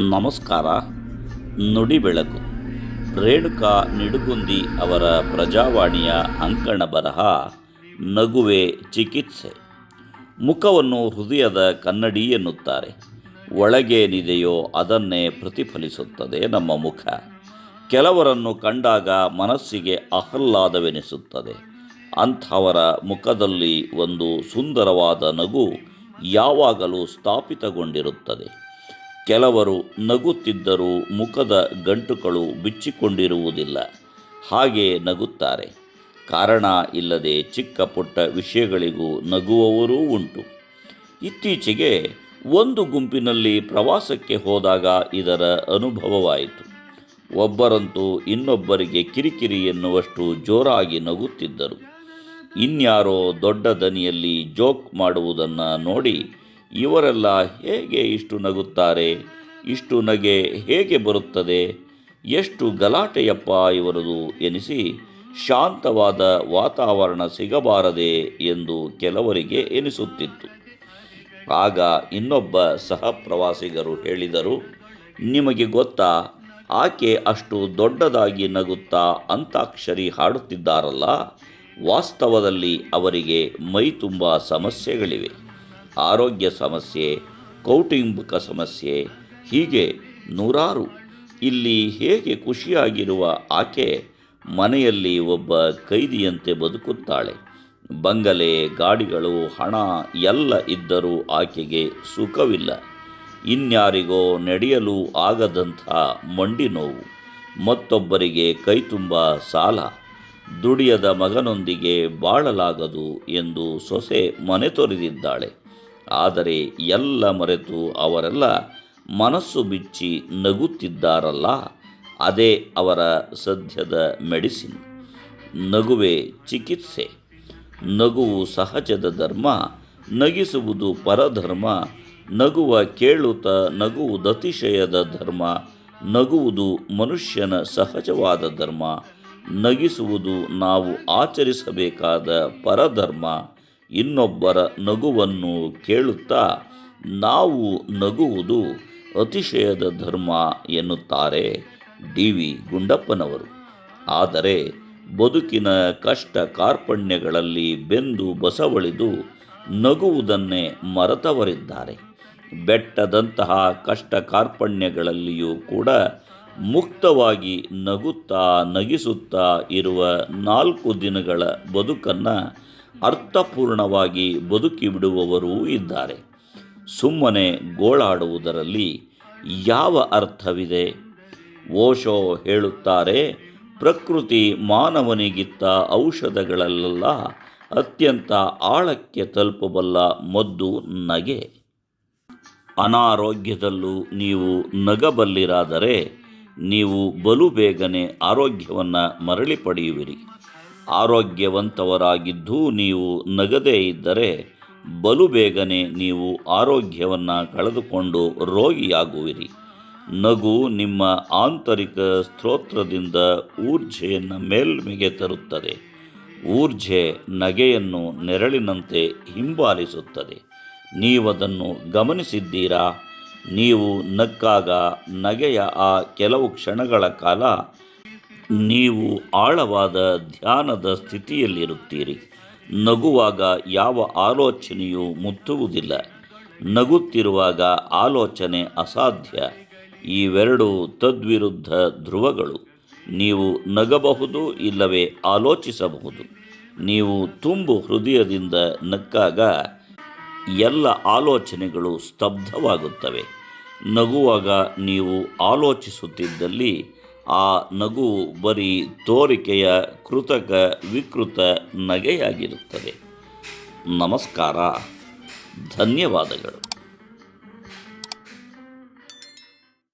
ನಮಸ್ಕಾರ. ನುಡಿ ಬೆಳಕು. ರೇಣುಕಾ ನಿಡುಗುಂದಿ ಅವರ ಪ್ರಜಾವಾಣಿಯ ಅಂಕಣ ಬರಹ, ನಗುವೆ ಚಿಕಿತ್ಸೆ. ಮುಖವನ್ನು ಹೃದಯದ ಕನ್ನಡಿ ಎನ್ನುತ್ತಾರೆ. ಒಳಗೇನಿದೆಯೋ ಅದನ್ನೇ ಪ್ರತಿಫಲಿಸುತ್ತದೆ ನಮ್ಮ ಮುಖ. ಕೆಲವರನ್ನು ಕಂಡಾಗ ಮನಸ್ಸಿಗೆ ಆಹ್ಲಾದವೆನಿಸುತ್ತದೆ. ಅಂಥವರ ಮುಖದಲ್ಲಿ ಒಂದು ಸುಂದರವಾದ ನಗು ಯಾವಾಗಲೂ ಸ್ಥಾಪಿತಗೊಂಡಿರುತ್ತದೆ. ಕೆಲವರು ನಗುತ್ತಿದ್ದರೂ ಮುಖದ ಗಂಟುಗಳು ಬಿಚ್ಚಿಕೊಂಡಿರುವುದಿಲ್ಲ. ಹಾಗೆ ನಗುತ್ತಾರೆ. ಕಾರಣ ಇಲ್ಲದೆ ಚಿಕ್ಕ ಪುಟ್ಟ ವಿಷಯಗಳಿಗೂ ನಗುವವರೂ ಉಂಟು. ಇತ್ತೀಚೆಗೆ ಒಂದು ಗುಂಪಿನಲ್ಲಿ ಪ್ರವಾಸಕ್ಕೆ ಹೋದಾಗ ಇದರ ಅನುಭವವಾಯಿತು. ಒಬ್ಬರಂತೂ ಇನ್ನೊಬ್ಬರಿಗೆ ಕಿರಿಕಿರಿ ಎನ್ನುವಷ್ಟು ಜೋರಾಗಿ ನಗುತ್ತಿದ್ದರು. ಇನ್ಯಾರೋ ದೊಡ್ಡ ದನಿಯಲ್ಲಿ ಜೋಕ್ ಮಾಡುವುದನ್ನು ನೋಡಿ ಇವರೆಲ್ಲ ಹೇಗೆ ಇಷ್ಟು ನಗುತ್ತಾರೆ? ಇಷ್ಟು ನಗೆ ಹೇಗೆ ಬರುತ್ತದೆ? ಎಷ್ಟು ಗಲಾಟೆಯಪ್ಪ ಇವರದು ಎನಿಸಿ ಶಾಂತವಾದ ವಾತಾವರಣ ಸಿಗಬಾರದೆ ಎಂದು ಕೆಲವರಿಗೆ ಎನಿಸುತ್ತಿತ್ತು. ಆಗ ಇನ್ನೊಬ್ಬ ಸಹ ಪ್ರವಾಸಿಗರು ಹೇಳಿದರು, ನಿಮಗೆ ಗೊತ್ತಾ, ಆಕೆ ಅಷ್ಟು ದೊಡ್ಡದಾಗಿ ನಗುತ್ತಾ ಅಂತಾಕ್ಷರಿ ಹಾಡುತ್ತಿದ್ದಾರಲ್ಲ, ವಾಸ್ತವದಲ್ಲಿ ಅವರಿಗೆ ಮೈ ತುಂಬ ಸಮಸ್ಯೆಗಳಿವೆ. ಆರೋಗ್ಯ ಸಮಸ್ಯೆ, ಕೌಟುಂಬಿಕ ಸಮಸ್ಯೆ, ಹೀಗೆ ನೂರಾರು. ಇಲ್ಲಿ ಹೇಗೆ ಖುಷಿಯಾಗಿರುವ ಆಕೆ ಮನೆಯಲ್ಲಿ ಒಬ್ಬ ಕೈದಿಯಂತೆ ಬದುಕುತ್ತಾಳೆ. ಬಂಗಲೆ, ಗಾಡಿಗಳು, ಹಣ ಎಲ್ಲ ಇದ್ದರೂ ಆಕೆಗೆ ಸುಖವಿಲ್ಲ. ಇನ್ಯಾರಿಗೋ ನಡೆಯಲು ಆಗದಂಥ ಮಂಡಿ ನೋವು. ಮತ್ತೊಬ್ಬರಿಗೆ ಕೈತುಂಬ ಸಾಲ. ದುಡಿಯದ ಮಗನೊಂದಿಗೆ ಬಾಳಲಾಗದು ಎಂದು ಸೊಸೆ ಮನೆ ತೊರೆದಿದ್ದಾಳೆ. ಆದರೆ ಎಲ್ಲ ಮರೆತು ಅವರೆಲ್ಲ ಮನಸ್ಸು ಬಿಚ್ಚಿ ನಗುತ್ತಿದ್ದಾರಲ್ಲ, ಅದೇ ಅವರ ಸದ್ಯದ ಮೆಡಿಸಿನ್. ನಗುವೆ ಚಿಕಿತ್ಸೆ. ನಗುವು ಸಹಜದ ಧರ್ಮ, ನಗಿಸುವುದು ಪರಧರ್ಮ, ನಗುವ ಕೇಳುತ್ತ ನಗುವುದತಿಶಯದ ಧರ್ಮ, ನಗುವುದು ಮನುಷ್ಯನ ಸಹಜವಾದ ಧರ್ಮ, ನಗಿಸುವುದು ನಾವು ಆಚರಿಸಬೇಕಾದ ಪರಧರ್ಮ. ಇನ್ನೊಬ್ಬರ ನಗುವನ್ನು ಕೇಳುತ್ತಾ, ನಾವು ನಗುವುದು ಅತಿಶಯದ ಧರ್ಮ ಎನ್ನುತ್ತಾರೆ ಡಿ ವಿ ಗುಂಡಪ್ಪನವರು. ಆದರೆ ಬದುಕಿನ ಕಷ್ಟ ಕಾರ್ಪಣ್ಯಗಳಲ್ಲಿ ಬೆಂದು ಬಸವಳಿದು ನಗುವುದನ್ನೇ ಮರೆತವರಿದ್ದಾರೆ. ಬೆಟ್ಟದಂತಹ ಕಷ್ಟ ಕಾರ್ಪಣ್ಯಗಳಲ್ಲಿಯೂ ಕೂಡ ಮುಕ್ತವಾಗಿ ನಗುತ್ತಾ, ನಗಿಸುತ್ತಾ ಇರುವ ನಾಲ್ಕು ದಿನಗಳ ಬದುಕನ್ನು ಅರ್ಥಪೂರ್ಣವಾಗಿ ಬದುಕಿ ಬಿಡುವವರೂ ಇದ್ದಾರೆ. ಸುಮ್ಮನೆ ಗೋಳಾಡುವುದರಲ್ಲಿ ಯಾವ ಅರ್ಥವಿದೆ? ಓಶೋ ಹೇಳುತ್ತಾರೆ, ಪ್ರಕೃತಿ ಮಾನವನಿಗಿತ್ತ ಔಷಧಗಳಲ್ಲೆಲ್ಲ ಅತ್ಯಂತ ಆಳಕ್ಕೆ ತಲುಪಬಲ್ಲ ಮದ್ದು ನಗೆ. ಅನಾರೋಗ್ಯದಲ್ಲೂ ನೀವು ನಗಬಲ್ಲಿರಾದರೆ, ನೀವು ಬಲು ಬೇಗನೆ ಆರೋಗ್ಯವನ್ನು ಮರಳಿ ಪಡೆಯುವಿರಿ. ಆರೋಗ್ಯವಂತವರಾಗಿದ್ದೂ ನೀವು ನಗದೇ ಇದ್ದರೆ ಬಲು ಬೇಗನೆ ನೀವು ಆರೋಗ್ಯವನ್ನು ಕಳೆದುಕೊಂಡು ರೋಗಿಯಾಗುವಿರಿ. ನಗು ನಿಮ್ಮ ಆಂತರಿಕ ಸ್ತೋತ್ರದಿಂದ ಊರ್ಜೆಯನ್ನು ಮೇಲ್ಮೆಗೆ ತರುತ್ತದೆ. ಊರ್ಜೆ ನಗೆಯನ್ನು ನೆರಳಿನಂತೆ ಹಿಂಬಾಲಿಸುತ್ತದೆ. ನೀವದನ್ನು ಗಮನಿಸಿದ್ದೀರಾ? ನೀವು ನಕ್ಕಾಗ ನಗೆಯ ಆ ಕೆಲವು ಕ್ಷಣಗಳ ಕಾಲ ನೀವು ಆಳವಾದ ಧ್ಯಾನದ ಸ್ಥಿತಿಯಲ್ಲಿರುತ್ತೀರಿ. ನಗುವಾಗ ಯಾವ ಆಲೋಚನೆಯೂ ಮುತ್ತುವುದಿಲ್ಲ. ನಗುತ್ತಿರುವಾಗ ಆಲೋಚನೆ ಅಸಾಧ್ಯ. ಇವೆರಡು ತದ್ವಿರುದ್ಧ ಧ್ರುವಗಳು. ನೀವು ನಗಬಹುದು ಇಲ್ಲವೇ ಆಲೋಚಿಸಬಹುದು. ನೀವು ತುಂಬು ಹೃದಯದಿಂದ ನಕ್ಕಾಗ ಎಲ್ಲ ಆಲೋಚನೆಗಳು ಸ್ತಬ್ಧವಾಗುತ್ತವೆ. ನಗುವಾಗ ನೀವು ಆಲೋಚಿಸುತ್ತಿದ್ದಲ್ಲಿ ಆ ನಗು ಬರೀ ತೋರಿಕೆಯ ಕೃತಕ ವಿಕೃತ ನಗೆಯಾಗಿರುತ್ತದೆ. ನಮಸ್ಕಾರ. ಧನ್ಯವಾದಗಳು.